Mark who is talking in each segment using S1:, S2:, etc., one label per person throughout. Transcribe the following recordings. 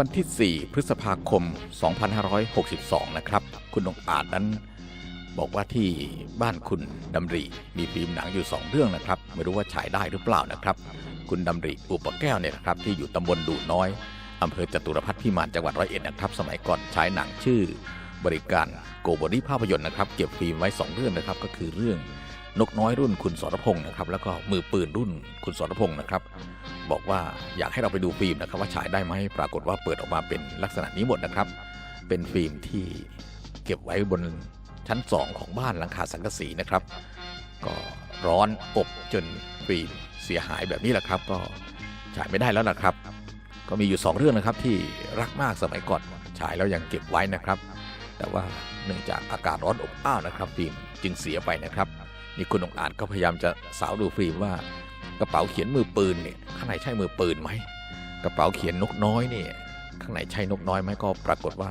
S1: วันที่ 4 พฤษภาคม 2562 นะครับ คุณองอาจนั้น บอกว่าที่บ้านคุณดำริมีฟิล์มหนังอยู่ 2 เรื่องนะครับ ไม่รู้ว่าฉายได้หรือเปล่านะครับ คุณดำริอุปแก้วเนี่ยนะครับที่อยู่ตำบลดูน้อยอำเภอจตุรพัฒน์พิมานจังหวัดร้อยเอ็ดนะครับ สมัยก่อนฉายหนังชื่อบริการโกบริภาพยนตร์นะครับ เก็บฟิล์มไว้ 2 เรื่องนะครับ ก็คือเรื่อง นกน้อยรุ่นคุณสรพงศ์นะครับ แล้วก็มือปืนรุ่นคุณสรพงศ์นะครับ บอกว่าอยากให้เราไปดูฟิล์มนะครับ ว่าฉายได้ไหมปรากฏว่าเปิดออกมาเป็นลักษณะนี้หมดนะครับ เป็นฟิล์มที่เก็บไว้บนชั้น 2 ของบ้านหลังคาสังกะสีนะครับ ก็ร้อนอบจนฟิล์มเสียหายแบบนี้แหละครับ ก็ฉายไม่ได้แล้วนะครับ ก็มีอยู่ 2 เรื่องนะครับที่รักมากสมัยก่อนฉายแล้วยังเก็บไว้นะครับ แต่ว่าเนื่องจากอากาศร้อนอบอ้าวนะครับ ฟิล์มจึงเสียไปนะครับ นี่คุณองอาจก็พยายามจะสาวดูฟิล์มว่ากระเป๋าเขียนมือปืนเนี่ยข้างในใช่มือปืนไหมกระเป๋าเขียนนกน้อยเนี่ยข้างในใช่นกน้อยไหมก็ปรากฏว่า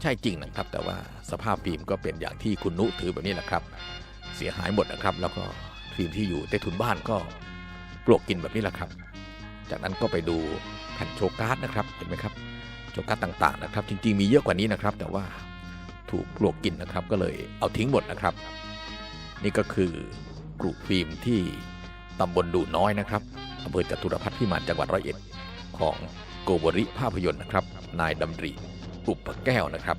S1: ใช่จริงนะครับ แต่ว่าสภาพฟิล์มก็เป็นอย่างที่คุณนุถือแบบนี้แหละครับ เสียหายหมดนะครับ แล้วก็ฟิล์มที่อยู่ใต้ถุนบ้านก็ปลวกกินแบบนี้แหละครับ จากนั้นก็ไปดูแผ่นโชการ์ดนะครับเห็นไหมครับโชการ์ดต่างๆนะครับ จริงๆมีเยอะกว่านี้นะครับ แต่ว่าถูกปลวกกินนะครับ ก็เลยเอาทิ้งหมดนะครับ นี่ก็คือกลุ่ฟิล์มที่ตำบลดูน้อยนะครับอำเภอจตุรพัฒน์พิมานจังหวัดร้อยเอ็ด ของโกบริภาพยนตร์นะครับ นายดำริอุปแก้วนะครับ